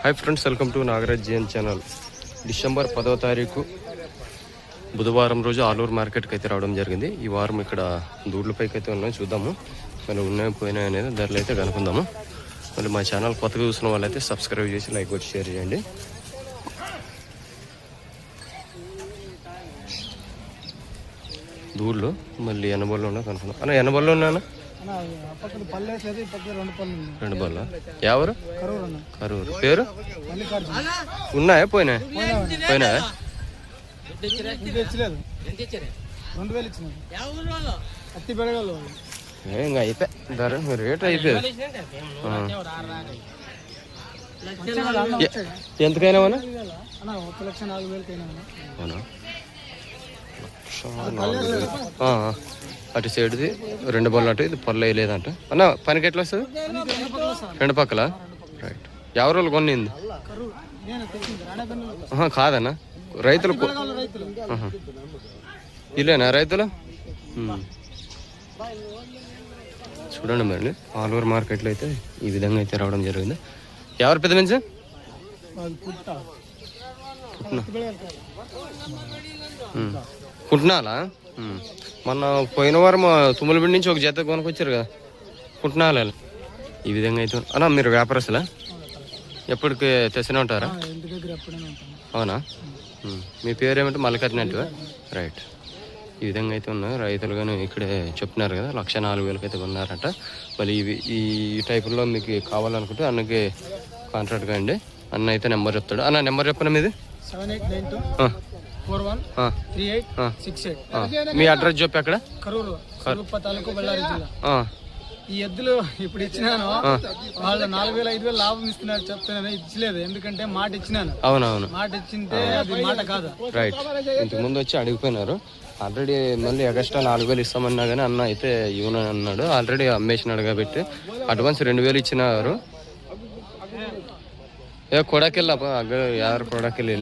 Hi friends welcome to Nagaraj GN channel December పదవ తారీఖు బుధవారం రోజు ఆలూరు మార్కెట్కి అయితే రావడం జరిగింది. ఈ వారం ఇక్కడ దూడ్లపైకి అయితే ఉన్నాయి చూద్దాము. మరి ఉన్నాయి పోయినాయి అనేది ధరలు అయితే కనుక్కుందాము. మళ్ళీ మా ఛానల్ కొత్తగా చూసిన వాళ్ళైతే సబ్స్క్రైబ్ చేసి లైక్ వచ్చి షేర్ చేయండి. దూడ్లు మళ్ళీ ఎనబల్లో ఉన్నా కనుక్కుందాం. అన్న ఎనబల్లో ఉన్నానా రెండు పళ్ళు ఎవరు? కరూరు పేరు? ఉన్నాయా? పోయినాయా? పోయినాయా? ఇంకా అయిపోయి ధర రేట్ అయిపోయింది. ఎ- ఎంతకైనా అవునా? అటు సైడ్ది రెండు బళ్ళు అటు ఇది పొల్ల వేయలేదంట అన్న పనికి ఎట్లా వస్తుంది? రెండు పక్కల? రైట్ ఎవరి వాళ్ళు కొన్నింది? కాదన్నా. రైతులు ఇల్లేనా రైతులు? చూడండి మరి ఆలూరు మార్కెట్లో అయితే ఈ విధంగా అయితే రావడం జరిగింది. ఎవరు పెద్ద నుంచి? ఉమ్. మొన్న పోయిన వారం తుమ్మలబిడి నుంచి ఒక జత కొనుక్కొచ్చారు కదా. కుంటున్నాలా ఈ విధంగా అయితే అన్నా మీరు వ్యాపారస్తులా? ఎప్పటికి తెస్తూనే ఉంటారా? అవునా. మీ పేరు ఏమంటే మల్లికట్టినట్టు రైట్. ఈ విధంగా అయితే ఉన్నాయి రైతులు కానీ ఇక్కడే చెప్తున్నారు కదా లక్ష నాలుగు వేలకి అయితే కొన్నారట. మళ్ళీ ఇవి ఈ టైపుల్లో మీకు కావాలనుకుంటే అన్నకి కాంట్రాక్ట్ కాండి అన్న అయితే నెంబర్ చెప్తాడు. అన్న నెంబర్ చెప్పండి మీది. Seven eight nine two four one three eight. Six eight. మీ అడ్రస్ చెప్పి అక్కడ కరూరు స్వరూప తాలూకు బళ్ళారి జిల్లా. ఈ ఎద్దులు ఇప్పుడు ఇచ్చినాను వాళ్ళు నాలుగు వేల ఐదు వేలు లాభం ఇస్తున్నారు చెప్తున్నాను ఇచ్చలేదు. ఎందుకంటే మాట ఇచ్చినాను. అవునవును. మాట ఇచ్చింటే అది మాట కాదు. రైట్ ఇంతకు ముందు వచ్చి అడిగిపోయినారు. ఆల్రెడీ మళ్ళీ ఎక్స్ట్రా నాలుగు వేలు ఇస్తామన్నా కానీ అన్న అయితే ఇవ్వను అన్నాడు. ఆల్రెడీ అమ్మేసినాడు కాబట్టి అడ్వాన్స్ రెండు వేలు ఇచ్చినారు. ఏ కొడాకెళ్ళా అగ్గ యారు కొడాకెళ్ళి.